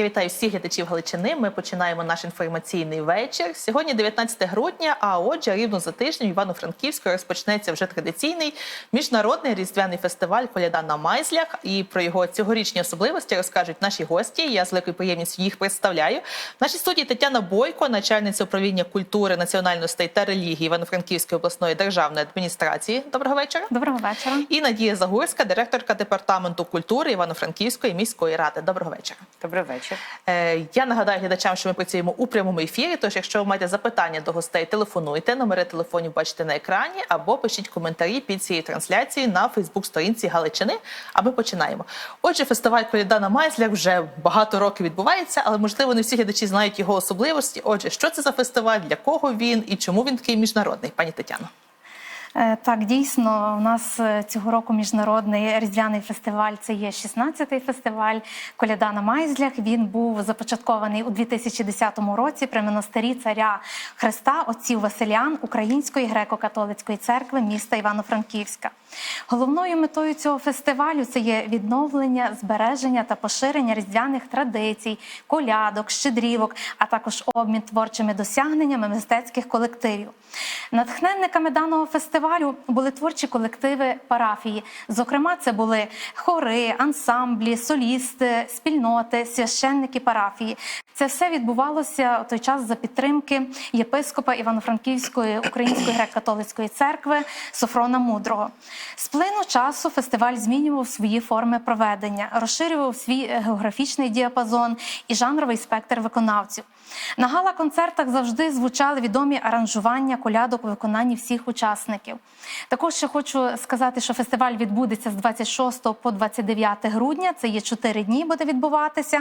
Я вітаю всіх глядачів Галичини. Ми починаємо наш інформаційний вечір. Сьогодні 19 грудня. А отже, рівно за тиждень в Івано-Франківську розпочнеться вже традиційний міжнародний різдвяний фестиваль Коляда на Майзлях. І про його цьогорічні особливості розкажуть наші гості. Я з великою приємністю їх представляю. В нашій студії Тетяна Бойко, начальниця управління культури, національностей та релігії Івано-Франківської обласної державної адміністрації. Доброго вечора. Доброго вечора. І Надія Загурська, директорка департаменту культури Івано-Франківської міської ради. Доброго вечора. Добрий вечір. Е, Я нагадаю глядачам, що ми працюємо у прямому ефірі. Тож, якщо ви маєте запитання до гостей, телефонуйте. Номери телефонів бачите на екрані, або пишіть коментарі під цією трансляцією на Фейсбук-сторінці Галичини. А ми починаємо. Отже, фестиваль Коляда на Майзлях вже багато років відбувається, але можливо не всі глядачі знають його особливості. Отже, що це за фестиваль, для кого він і чому він такий міжнародний, пані Тетяно? Е, Так, дійсно, у нас е, цього року міжнародний різдвяний фестиваль. Це є 16-й фестиваль Коляда на Майзлях. Він був започаткований у 2010 році при монастирі царя Христа отців Василян Української греко-католицької церкви міста Івано-Франківська. Головною метою цього фестивалю це є відновлення, збереження та поширення різдвяних традицій, колядок, щедрівок, а також обмін творчими досягненнями мистецьких колективів. Натхненниками даного фестивалю були творчі колективи парафії. Зокрема, це були хори, ансамблі, солісти, спільноти, священники парафії. Це все відбувалося у той час за підтримки єпископа Івано-Франківської Української греко-католицької церкви Софрона Мудрого. З плину часу фестиваль змінював свої форми проведення, розширював свій географічний діапазон і жанровий спектр виконавців. На гала-концертах завжди звучали відомі аранжування колядок у виконанні всіх учасників. Також ще хочу сказати, що фестиваль відбудеться з 26 по 29 грудня. Це є 4 дні, буде відбуватися.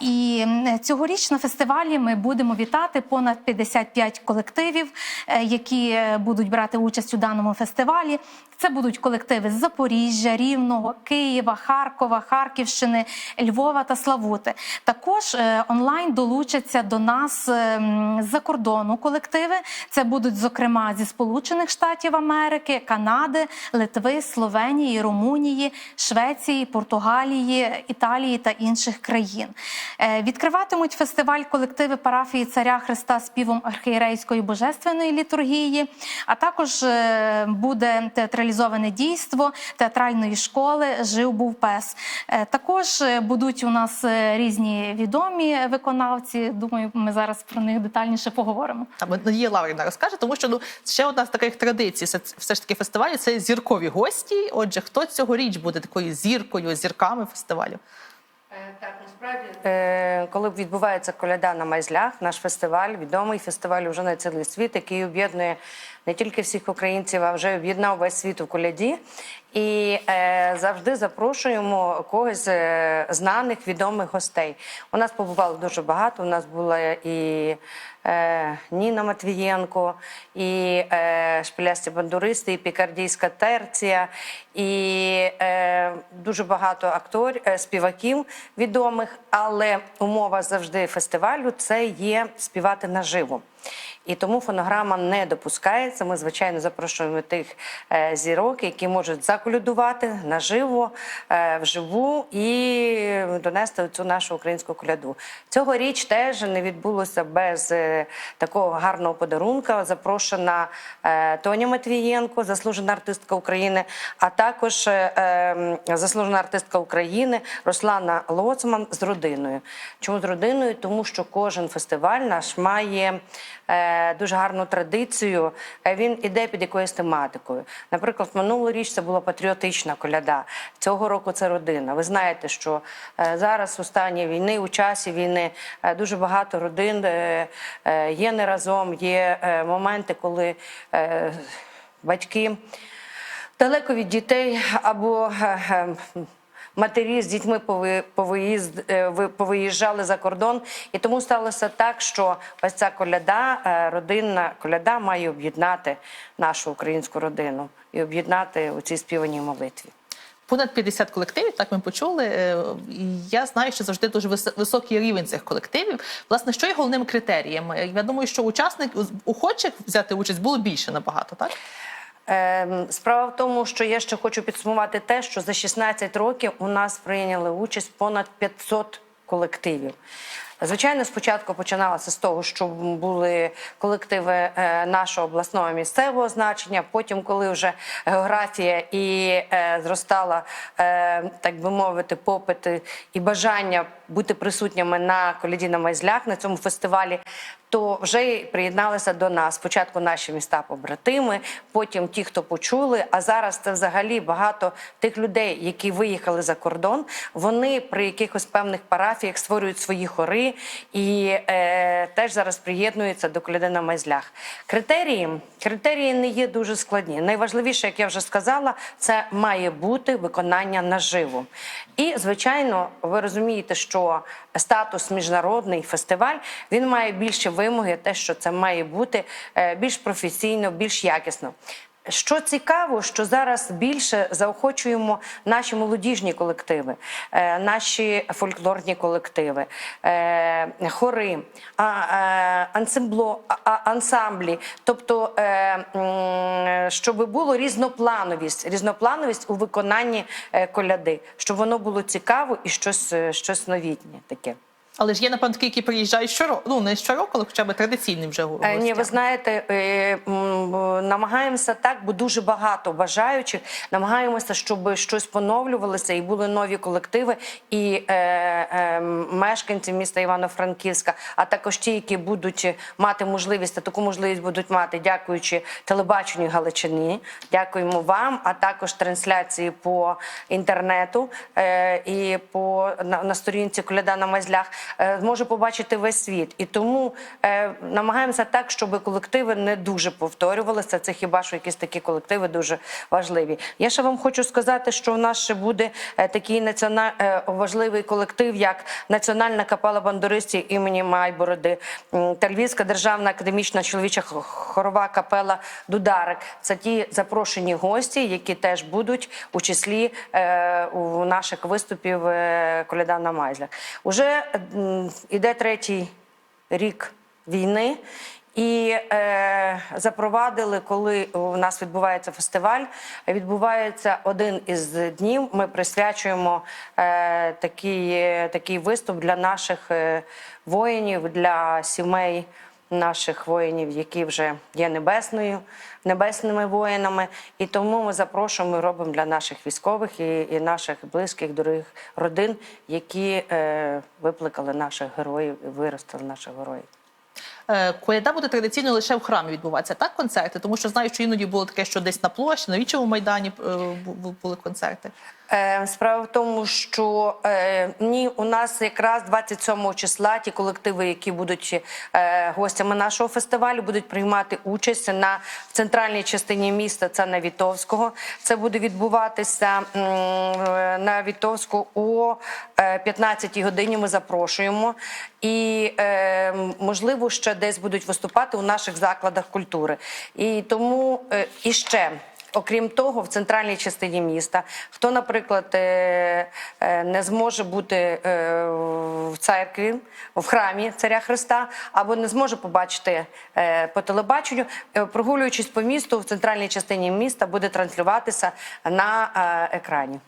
І цьогоріч на фестивалі ми будемо вітати понад 55 колективів, е, які е, будуть брати участь у даному фестивалі. Це будуть колективи з Запоріжжя, Рівного, Києва, Харкова, Харківщини, Львова та Славути. Також е, онлайн долучаться до нас з-за кордону колективи. Це будуть, зокрема, зі Сполучених Штатів Америки, Канади, Литви, Словенії, Румунії, Швеції, Португалії, Італії та інших країн. Е, Відкриватимуть фестиваль колективи парафії царя Христа співом архієрейської божественної літургії, а також е, буде театралізоване дійство театральної школи Жив був пес. Е, Також будуть у нас різні відомі виконавці. Думаю, ми зараз про них детальніше поговоримо. Там Надія Лаврівна розкаже, тому що ну ще одна з таких традицій, все, все ж таки фестивалю це зіркові гості. Отже, хто цьогоріч буде такою зіркою, зірками фестивалю? Так, насправді, е, коли відбувається коляда на майзлях, наш фестиваль, відомий фестиваль уже на цілий світ, який об'єднує не тільки всіх українців, а вже об'єднав весь світ у коляді. І е, завжди запрошуємо когось е, знаних, відомих гостей. У нас побувало дуже багато. У нас була і е, Ніна Матвієнко, і е, шпилясті бандуристи, і пікардійська терція, і е, дуже багато акторів, е, співаків відомих. Але умова завжди фестивалю це є співати наживо. І тому фонограма не допускається. Ми, звичайно, запрошуємо тих е, зірок, які можуть заколядувати наживо, е, вживу і донести цю нашу українську коляду. Цьогоріч теж не відбулося без е, такого гарного подарунка. Запрошена Тоня Матвієнко, заслужена артистка України, а також е, е, заслужена артистка України Руслана Лоцман з родиною. Чому з родиною? Тому що кожен фестиваль наш має дуже гарну традицію. Е, Він іде під якоюсь тематикою. Наприклад, минулоріч це була патріотична коляда. Цього року це родина. Ви знаєте, що е, зараз у стані війни, у часі війни, е, дуже багато родин є не разом. Є моменти, коли батьки далеко від дітей або матері з дітьми е, ви- повиїжджали за кордон, і тому сталося так, що ось ця коляда, е, родинна коляда, має об'єднати нашу українську родину і об'єднати у цій співаній молитві. Понад 50 колективів, так ми почули. Е, я знаю, що завжди дуже вис- високий рівень цих колективів. Власне, що є головним критерієм? Я думаю, що учасник охочих взяти участь було більше набагато, так? Ем, Справа в тому, що я ще хочу підсумувати те, що за 16 років у нас прийняли участь понад 500 колективів. Звичайно, спочатку починалося з того, що були колективи е, нашого обласного місцевого значення. Потім, коли вже географія і е, зростала, е, так би мовити, попит і бажання бути присутніми на коляді на майзлях на цьому фестивалі, то вже приєдналися до нас. Спочатку наші міста побратими, потім ті, хто почули. А зараз це взагалі багато тих людей, які виїхали за кордон. Вони при якихось певних парафіях створюють свої хори і е, теж зараз приєднуються до коляди на майзлях. Критерії критерії не є дуже складні. Найважливіше, як я вже сказала, це має бути виконання наживо. І звичайно, ви розумієте, що статус міжнародний фестиваль він має більше вимоги, те, що це має бути е, більш професійно, більш якісно. Що цікаво, що зараз більше заохочуємо наші молодіжні колективи, е, наші фольклорні колективи, е, хори, ансамбло, ансамблі, тобто, щоб було різноплановість, різноплановість у виконанні коляди, щоб воно було цікаво і щось, щось новітнє таке. Але ж є, напевно, такі, які приїжджають щороку, ну не щороку, але хоча б традиційним вже Е, гостям. Ні, ви знаєте, е, намагаємося так, бо дуже багато бажаючих. Намагаємося, щоб щось поновлювалося і були нові колективи і е, е, мешканці міста Івано-Франківська, а також ті, які будуть мати можливість, а таку можливість будуть мати, дякуючи телебаченню Галичині. Дякуємо вам, а також трансляції по інтернету е, і по на, на сторінці Коляда на Майзлях е, зможе побачити весь світ. І тому е, намагаємося так, щоб колективи не дуже повторювалися. Це хіба що якісь такі колективи дуже важливі. Я ще вам хочу сказати, що у нас ще буде е, такий націонал... е, важливий колектив, як Національна капела бандуристів імені Майбороди та Львівська державна академічна чоловіча хорова капела Дударик. Це ті запрошені гості, які теж будуть у числі е, у наших виступів е, коляда на майзлях. Уже іде третій рік війни. І е, запровадили, коли у нас відбувається фестиваль, відбувається один із днів. Ми присвячуємо е, такий, е, такий виступ для наших е, воїнів, для сімей наших воїнів, які вже є небесною, небесними воїнами. І тому ми запрошуємо і робимо для наших військових і, і наших близьких, дорогих родин, які е, викликали наших героїв і виростили наших героїв. Е, Коляда буде традиційно лише в храмі відбуватися, так концерти, тому що знаю, що іноді було таке, що десь на площі, на вічому майдані е, бу- бу- були концерти. Е, Справа в тому, що ні, у нас якраз 27 числа ті колективи, які будуть гостями нашого фестивалю, будуть приймати участь на в центральній частині міста. Це на Вітовського. Це буде відбуватися на Вітовську о е, 15 годині. Ми запрошуємо. І можливо, ще десь будуть виступати у наших закладах культури. І тому е, і ще. Окрім того, в центральній частині міста, хто, наприклад, е, е, не зможе бути в церкві, в храмі Царя Христа, або не зможе побачити по телебаченню, прогулюючись по місту в центральній частині міста, буде транслюватися на екрані.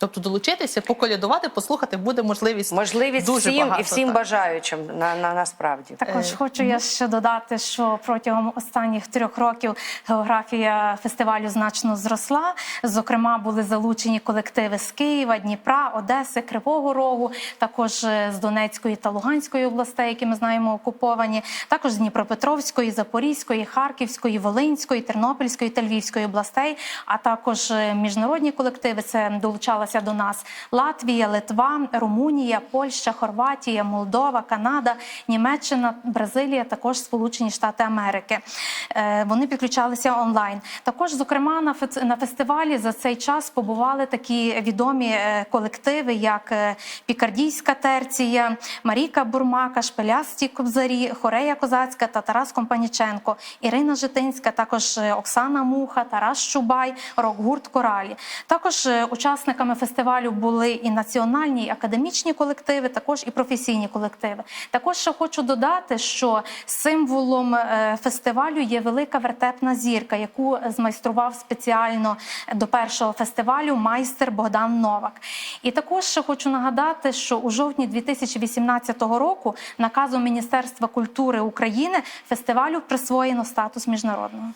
Тобто долучитися, поколядувати, послухати буде можливість. Можливість дуже всім багато, і всім так. бажаючим на, на насправді. Також хочу я ще додати, що протягом останніх трьох років географія фестивалю значно зросла. Зокрема, були залучені колективи з Києва, Дніпра, Одеси, Кривого Рогу, також е, з Донецької та Луганської областей, які ми знаємо окуповані, також з Дніпропетровської, Запорізької, Харківської, Волинської, Тернопільської та Львівської областей, а також е, міжнародні колективи. Це долучалася до нас Латвія, Литва, Румунія, Польща, Хорватія, Молдова, Канада, Німеччина, Бразилія, також Сполучені Штати Америки. Е, Вони підключалися онлайн. Також, зокрема, на фе- фестивалі за цей час побували такі відомі е, колективи, як е, Пікардійська терція, Маріка Бурмака, Шпилясті Кобзарі, Хорея Козацька та Тарас Компаніченко, Ірина Житинська, також Оксана Муха, Тарас Чубай, рок-гурт Коралі. Також учасниками фестивалю були і національні, і академічні колективи, також і професійні колективи. Також ще хочу додати, що символом е, фестивалю є велика вертепна зірка, яку змайстрував спеціально до першого фестивалю майстер Богдан Новак. І також ще хочу нагадати, що у жовтні 2018 року наказом Міністерства культури України фестивалю присвоєно статус міжнародного.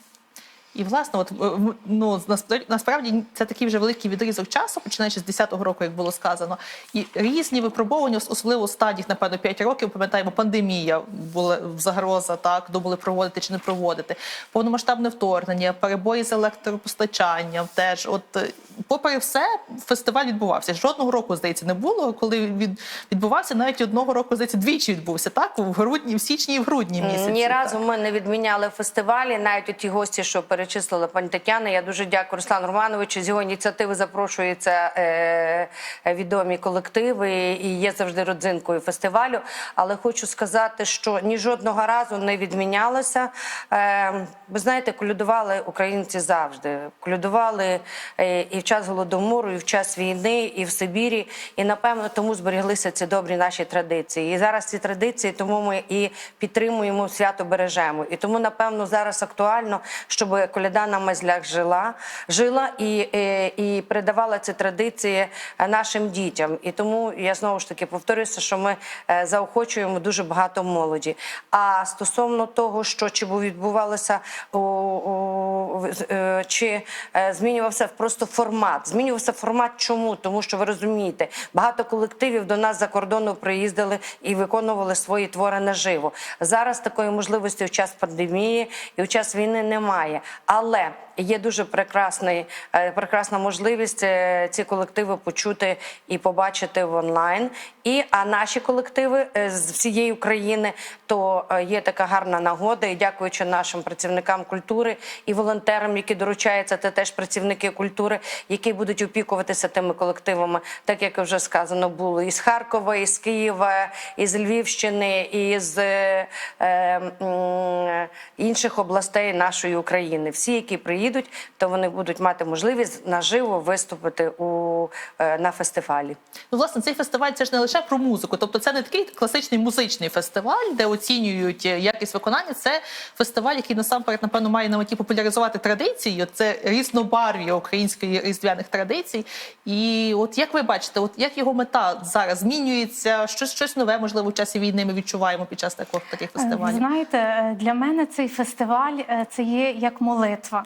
І власне, от е, ну насправді, це такий вже великий відрізок часу, починаючи з 10-го року, як було сказано, і різні випробування, особливо останніх, напевно, 5 років. Пам'ятаємо, пандемія була загроза, так думали проводити чи не проводити. Повномасштабне вторгнення, перебої з електропостачанням. Теж, от е, попри все, фестиваль відбувався. Жодного року, здається, не було. Коли він відбувався, навіть одного року, здається, двічі відбувся. Так у грудні, в січні і в грудні місяці. Ні так. разу ми не відміняли фестивалі. Навіть у ті гості, що перечислила пані Тетяна. Я дуже дякую Руслану Романовичу. З його ініціативи запрошуються е, відомі колективи і є завжди родзинкою фестивалю. Але хочу сказати, що ні жодного разу не відмінялося. Е, ви знаєте, колядували українці завжди. Колядували е, і в час голодомору, і в час війни, і в Сибірі. І напевно тому зберіглися ці добрі наші традиції. І зараз ці традиції, тому ми і підтримуємо свято бережемо. І тому, напевно, зараз актуально, щоб коляда на мезлях жила, жила і, і, і передавала ці традиції е, нашим дітям. І тому я знову ж таки повторюся, що ми е, заохочуємо дуже багато молоді. А стосовно того, що чи бу- відбувалося у, у, е, чи е, змінювався просто формат. Змінювався формат чому? Тому що ви розумієте, багато колективів до нас за кордону приїздили і виконували свої твори наживо. Зараз такої можливості в час пандемії і в час війни немає. Але є дуже прекрасний, е, прекрасна можливість ці колективи почути і побачити в онлайн. І а наші колективи з всієї України, то є така гарна нагода. І дякуючи нашим працівникам культури і волонтерам, які доручаються, це теж працівники культури, які будуть опікуватися тими колективами, так як вже сказано було із Харкова, із Києва, із Львівщини, із е, е, інших областей нашої України. Всі, які приїдуть, то вони будуть мати можливість наживо виступити у е, на фестивалі. Ну, власне, цей фестиваль це ж не лише про музику, тобто це не такий класичний музичний фестиваль, де оцінюють е, якість виконання. Це фестиваль, який насамперед, напевно, має на меті популяризувати традиції. От Це різнобарв'я української різдвяних традицій. І от як ви бачите, от як його мета зараз змінюється, щось щось нове, можливо, в часі війни ми відчуваємо під час таких таких Ви фестивалів. Знаєте, е, для мене цей фестиваль е, це є як молитва,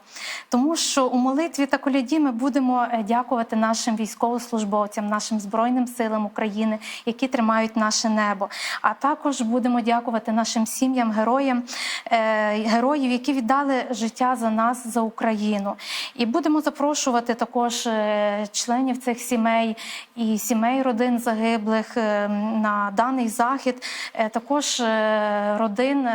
тому що у молитві та коляді ми будемо е, дякувати нашим військовослужбовцям, нашим збройним силам України, які тримають наше небо. А також будемо дякувати нашим сім'ям, героям, е, героїв, які віддали життя за нас, за Україну. І будемо запрошувати також е, членів цих сімей і сімей родин загиблих е, на даний захід. Е, Також родин,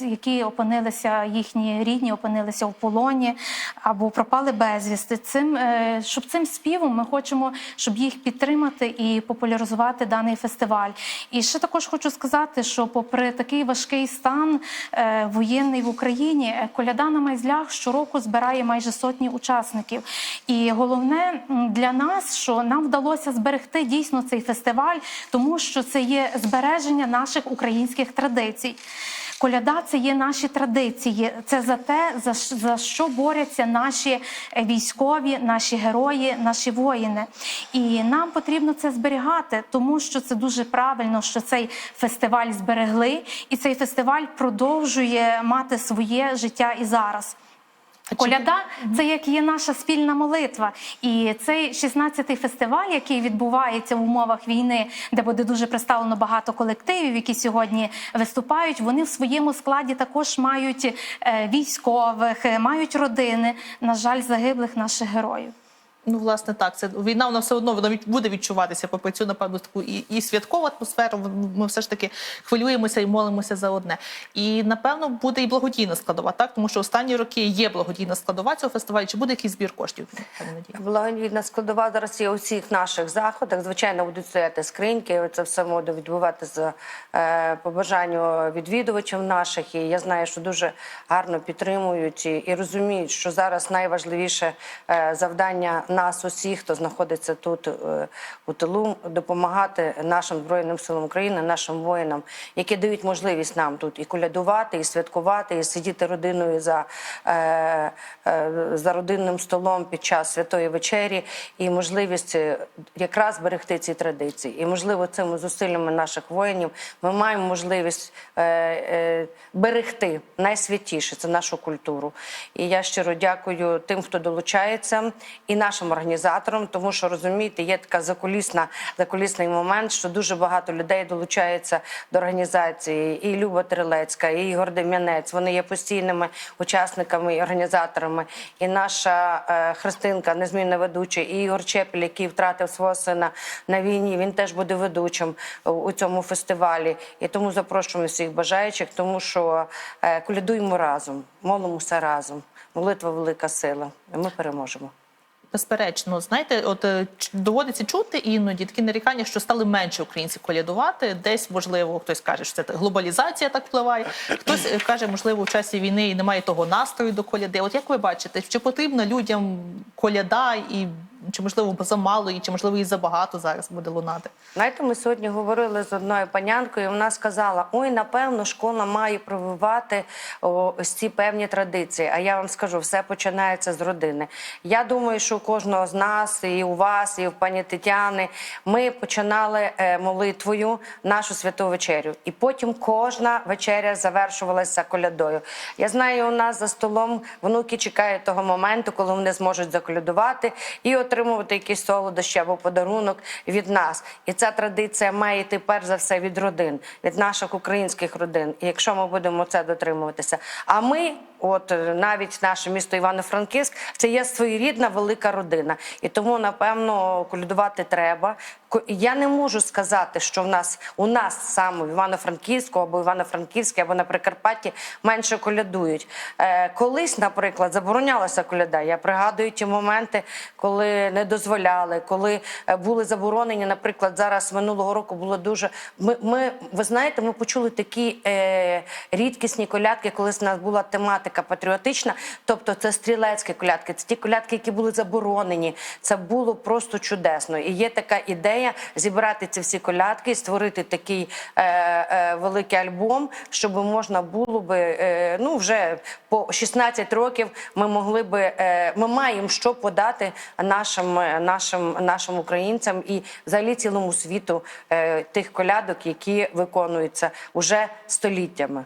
які опинилися, їхні рідні опинилися в полоні або пропали безвісти. Цим, щоб цим співом ми хочемо, щоб їх підтримати і популяризувати даний фестиваль. І ще також хочу сказати, що попри такий важкий стан воєнний в Україні, коляда на майзлях щороку збирає майже сотні учасників. І головне для нас, що нам вдалося зберегти дійсно цей фестиваль, тому що це є збереження наших українських традицій. Коляда це є наші традиції. Це за те, за, за що борються наші е, військові, наші герої, наші воїни. І нам потрібно це зберігати, тому що це дуже правильно, що цей фестиваль зберегли, і цей фестиваль продовжує мати своє життя і зараз. Коляда це як є наша спільна молитва. І цей 16-й фестиваль, який відбувається в умовах війни, де буде дуже представлено багато колективів, які сьогодні виступають, вони в своєму складі також мають е, військових, е, мають родини, на жаль, загиблих наших героїв. Ну, власне, так. Це війна вона все одно вона буде відчуватися попри цю, напевно, таку і, і святкову атмосферу. Ми все ж таки хвилюємося і молимося за одне. І напевно буде і благодійна складова, так тому що останні роки є благодійна складова цього фестивалю. Чи буде якийсь збір коштів? Благодійна складова зараз є у всіх наших заходах. Звичайно, будуть стояти скриньки. Це все буде відбуватися е, по бажанню відвідувачів наших. І я знаю, що дуже гарно підтримують і, і розуміють, що зараз найважливіше е, завдання нас, усіх, хто знаходиться тут е, у тилу, допомагати нашим збройним силам України, нашим воїнам, які дають можливість нам тут і колядувати, і святкувати, і сидіти родиною за, е, е, за родинним столом під час святої вечері, і можливість якраз берегти ці традиції. І можливо, цими зусиллями наших воїнів ми маємо можливість берегти найсвятіше це нашу культуру. І я щиро дякую тим, хто долучається, і нашим організаторам, тому що розумієте, є така закулісна закулісний момент, що дуже багато людей долучається до організації. І Люба Трилецька, і Ігор Дем'янець. Вони є постійними учасниками і організаторами. І наша е, Христинка, незмінна ведуча, і Ігор Чепель, який втратив свого сина на війні. Він теж буде ведучим у- у цьому фестивалі. І тому запрошуємо всіх бажаючих, тому що е, колядуємо разом, молимося разом. Молитва велика сила. І ми переможемо. Безперечно, знаєте, от е, доводиться чути іноді такі нарікання, що стали менше українців колядувати. Десь можливо хтось каже, що це глобалізація так впливає. Хтось е, каже, можливо, в часі війни і немає того настрою до коляди. От як ви бачите, чи потрібна людям коляда, і чи можливо замало її, чи можливо її забагато зараз буде лунати? Знаєте, ми сьогодні говорили з одною панянкою. і Вона сказала: ой, напевно, школа має прививати ось ці певні традиції. А я вам скажу, все починається з родини. Я думаю, що у кожного з нас, і у вас, і у пані Тетяни, ми починали е, молитвою нашу святу вечерю, і потім кожна вечеря завершувалася колядою. Я знаю, у нас за столом внуки чекають того моменту, коли вони зможуть заколядувати і отримувати якісь солодощі або подарунок від нас. І ця традиція має йти перш за все від родин, від наших українських родин. І якщо ми будемо це дотримуватися, а ми. От е, навіть наше місто Івано-Франківськ це є своєрідна велика родина, і тому напевно колядувати треба. Я не можу сказати, що в нас у нас саме в Івано-Франківську або Івано-Франківській, або на Прикарпатті менше колядують. Е, колись, наприклад, заборонялася коляда. Я пригадую ті моменти, коли не дозволяли, коли е, були заборонені. Наприклад, зараз минулого року було дуже. Ми, ми ви знаєте, ми почули такі е, рідкісні колядки, коли в нас була тематика патріотична. Тобто, це стрілецькі колядки, це ті колядки, які були заборонені. Це було просто чудесно. І є така ідея зібрати ці всі колядки і створити такий е, е, великий альбом, щоб можна було би е, ну вже по 16 років ми могли би е, ми маємо що подати нашим, нашим, нашим українцям і взагалі цілому світу е, тих колядок, які виконуються уже століттями.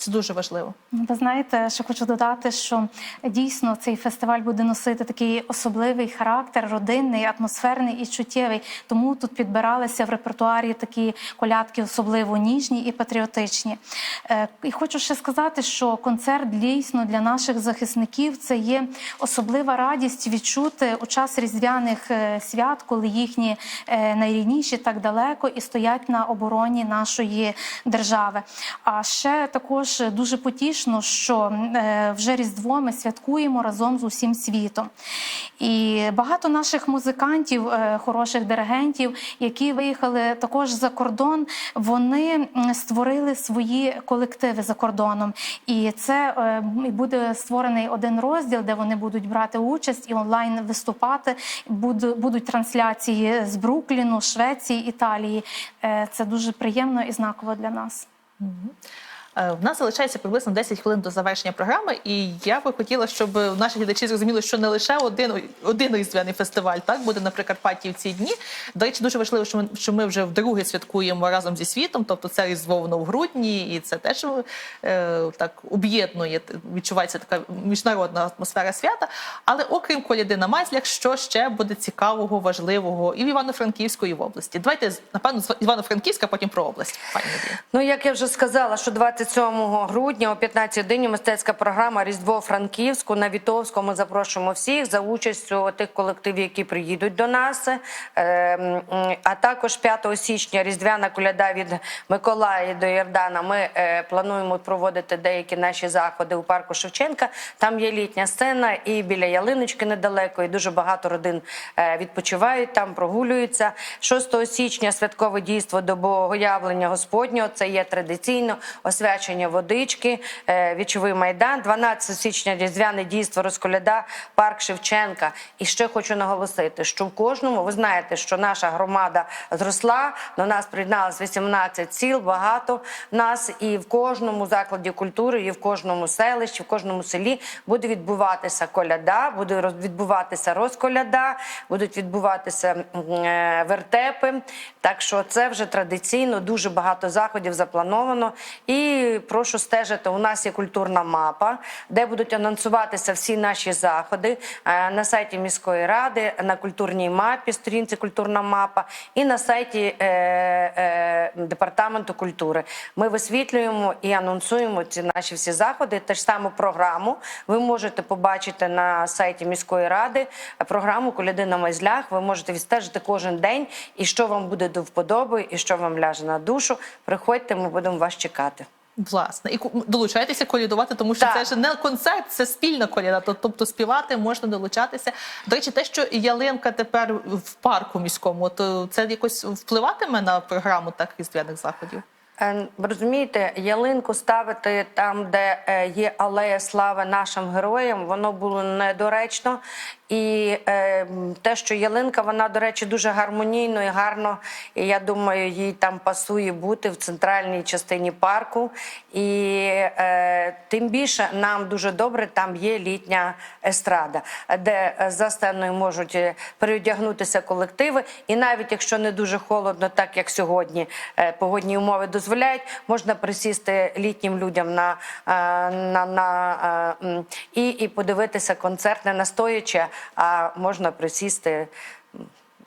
Це дуже важливо. Ви знаєте, ще хочу додати, що дійсно цей фестиваль буде носити такий особливий характер, родинний, атмосферний і чуттєвий. Тому тут підбиралися в репертуарі такі колядки, особливо ніжні і патріотичні. Е, І хочу ще сказати, що концерт дійсно для наших захисників це є особлива радість відчути у час різдвяних е, свят, коли їхні е, найрідніші так далеко і стоять на обороні нашої держави. А ще також дуже потішно, що е, вже Різдво ми святкуємо разом з усім світом. І багато наших музикантів, е, хороших диригентів, які виїхали також за кордон, вони створили свої колективи за кордоном. І це е, буде створений один розділ, де вони будуть брати участь і онлайн виступати. Будуть трансляції з Брукліну, Швеції, Італії. Це дуже приємно і знаково для нас. Е, В нас залишається приблизно 10 хвилин до завершення програми, і я би хотіла, щоб наші глядачі зрозуміли, що не лише один, один різдвяний фестиваль так буде на Прикарпатті в ці дні. До речі, дуже важливо, що ми, що ми вже вдруге святкуємо разом зі світом. Тобто це різдво воно в грудні, і це теж е, так об'єднує. Відчувається така міжнародна атмосфера свята. Але окрім коляди на Майзлях, що ще буде цікавого, важливого і в Івано-Франківську, і в області. Давайте напевно з Івано-Франківська, потім про область. Пані Ну, як я вже сказала, що 27 грудня о 15 годині мистецька програма Різдво Франківську на Вітовському. Запрошуємо всіх за участю тих колективів, які приїдуть до нас. Е, А також 5 січня Різдвяна коляда від Миколая до Йордана. Ми е, плануємо проводити деякі наші заходи у парку Шевченка. Там є літня сцена, і біля ялиночки недалеко, і дуже багато родин е, відпочивають там, прогулюються. 6 січня святкове дійство до Богоявлення Господнього. Це є традиційно освячення освячення водички, е, вічовий майдан, 12 січня різдвяне дійство розколяда, парк Шевченка. І ще хочу наголосити, що в кожному ви знаєте, що наша громада зросла. До нас приєдналось 18 сіл, багато нас, і в кожному закладі культури, і в кожному селищі, в кожному селі буде відбуватися коляда, буде відбуватися розколяда, будуть відбуватися е, вертепи. Так що це вже традиційно, дуже багато заходів заплановано. І прошу стежити. У нас є культурна мапа, де будуть анонсуватися всі наші заходи е, на сайті міської ради, на культурній мапі, сторінці культурна мапа, і на сайті е, е, департаменту культури. Ми висвітлюємо і анонсуємо ці наші всі заходи. Те ж саму програму ви можете побачити на сайті міської ради. Програму Коляди на майзлях. Ви можете відстежити кожен день, і що вам буде до вподоби, і що вам ляже на душу. Приходьте, ми будемо вас чекати. Власне, і ку- долучайтеся колядувати, тому що Так. це ж не концерт, це спільна коляда. Тобто співати можна долучатися. До речі, те, що ялинка тепер в парку міському, то це якось впливатиме на програму так різдвяних заходів. Е, Розумієте, ялинку ставити там, де е, є алея слави нашим героям, воно було недоречно. І е, те, що ялинка, вона, до речі, дуже гармонійно і гарно. І я думаю, їй там пасує бути в центральній частині парку. І е, тим більше нам дуже добре там є літня естрада, де е, за сценою можуть е, переодягнутися колективи. І навіть якщо не дуже холодно, так як сьогодні е, погодні умови дозволяють, можна присісти літнім людям на, е, на, на е, і, і подивитися концерт не настоячи, а можна присісти.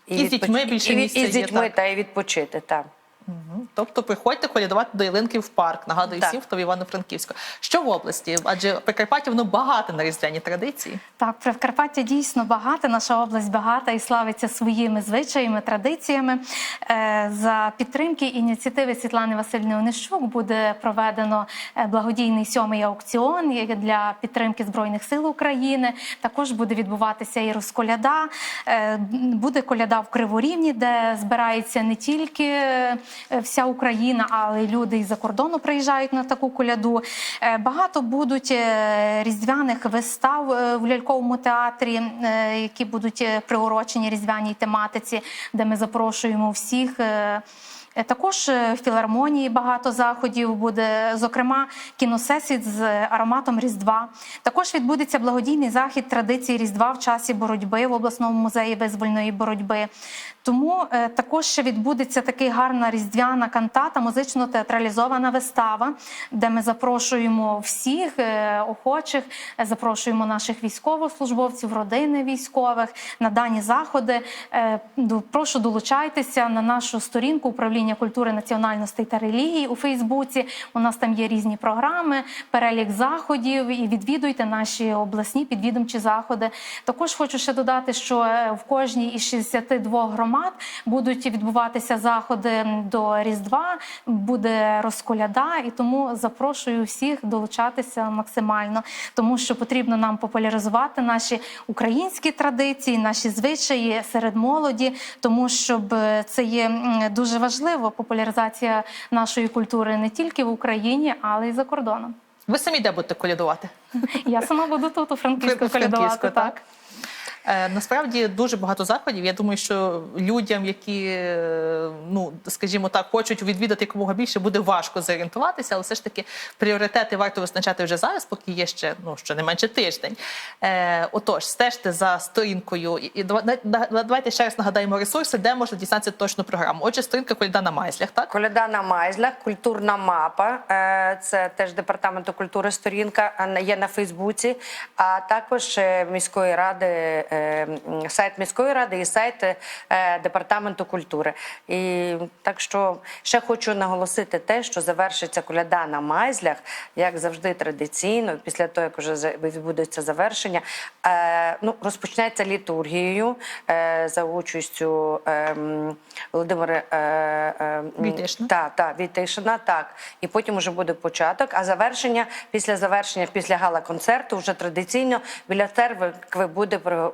і, І з дітьми більше і, місця і з є, дітьми так. та і відпочити. Так. Мгм. Тобто приходьте колядувати до ялинки в парк. Нагадую Так. всім, хто в Івано-Франківську. Що в області? Адже Прикарпаття воно багате на різдвяні традиції. Так, Прикарпаття дійсно багата, наша область багата і славиться своїми звичаями, традиціями. Е, За підтримки ініціативи Світлани Васильівни Онищук буде проведено е, благодійний сьомий аукціон для підтримки Збройних сил України. Також буде відбуватися і розколяда. Е, Буде коляда в Криворівні, де збирається не тільки вся Україна, але люди із-за кордону приїжджають на таку коляду. Е, Багато будуть е, різдвяних вистав е, в ляльковому театрі, е, які будуть е, приурочені різдвяній тематиці, де ми запрошуємо всіх. е, Е, Також е, в філармонії багато заходів буде, зокрема, кіносесід з ароматом Різдва. Також відбудеться благодійний захід традиції Різдва в часі боротьби в обласному музеї визвольної боротьби. Тому е, також ще відбудеться така гарна різдвяна кантата, музично театралізована вистава, де ми запрошуємо всіх е, охочих, е, запрошуємо наших військовослужбовців, родини військових на дані заходи. Прошу долучайтеся на нашу сторінку управління культури, національностей та релігії у Фейсбуці. У нас там є різні програми, перелік заходів і відвідуйте наші обласні підвідомчі заходи. Також хочу ще додати, що в кожній із 62 громад будуть відбуватися заходи до Різдва, буде розколяда, і тому запрошую всіх долучатися максимально, тому що потрібно нам популяризувати наші українські традиції, наші звичаї серед молоді, тому щоб е, це є дуже важливо популяризація нашої культури не тільки в Україні, але й за кордоном. Ви самі де будете колядувати? Я сама буду тут у Франківську, колядувати. так. Е, Насправді дуже багато заходів. Я думаю, що людям, які е, ну скажімо так, хочуть відвідати якомога більше, буде важко зорієнтуватися, але все ж таки пріоритети варто визначати вже зараз, поки є ще ну щонайменше тиждень. Е, отож, стежте за сторінкою і і дава- да- да- давайте ще раз нагадаємо ресурси, де можна дізнатися точну програму. Отже, сторінка Коляда на майзлях, так Коляда на майзлях, культурна мапа. е, Це теж департаменту культури сторінка є на Фейсбуці, а також міської ради, сайт міської ради і сайт е, департаменту культури. І так що ще хочу наголосити те, що завершиться коляда на майзлях, як завжди традиційно, після того, як вже відбудеться завершення, е, ну, розпочнеться літургією е, за участю е, Володимира е, е, м, Війтишина. так. І потім вже буде початок. А завершення, після завершення, після гала-концерту, вже традиційно біля церкви буде е,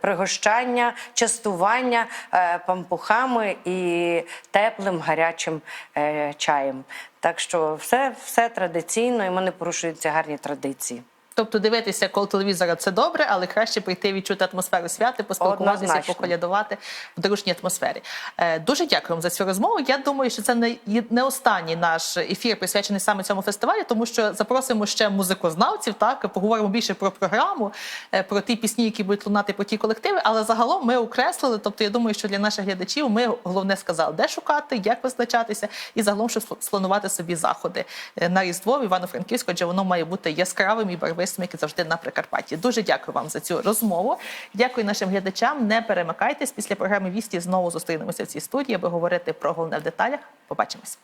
пригощання, частування е, пампухами і теплим гарячим е, чаєм. Так що все, все традиційно, і ми не порушуються гарні традиції. Тобто дивитися коло телевізора це добре, але краще прийти відчути атмосферу свята, поспілкуватися, Однозначно. поколядувати в дружній атмосфері. Е, Дуже дякую вам за цю розмову. Я думаю, що це не, не останній наш ефір присвячений саме цьому фестивалю, тому що запросимо ще музикознавців. Так поговоримо більше про програму, е, про ті пісні, які будуть лунати про ті колективи. Але загалом ми окреслили. Тобто, я думаю, що для наших глядачів ми головне сказали, де шукати, як визначатися, і загалом щоб спланувати собі заходи е, на різдво в Івано-Франківську, адже воно має бути яскравим і барвистим, і завжди на Прикарпатті. Дуже дякую вам за цю розмову. Дякую нашим глядачам. Не перемикайтесь після програми Вісті. Знову зустрінемося в цій студії, аби говорити про головне в деталях. Побачимось.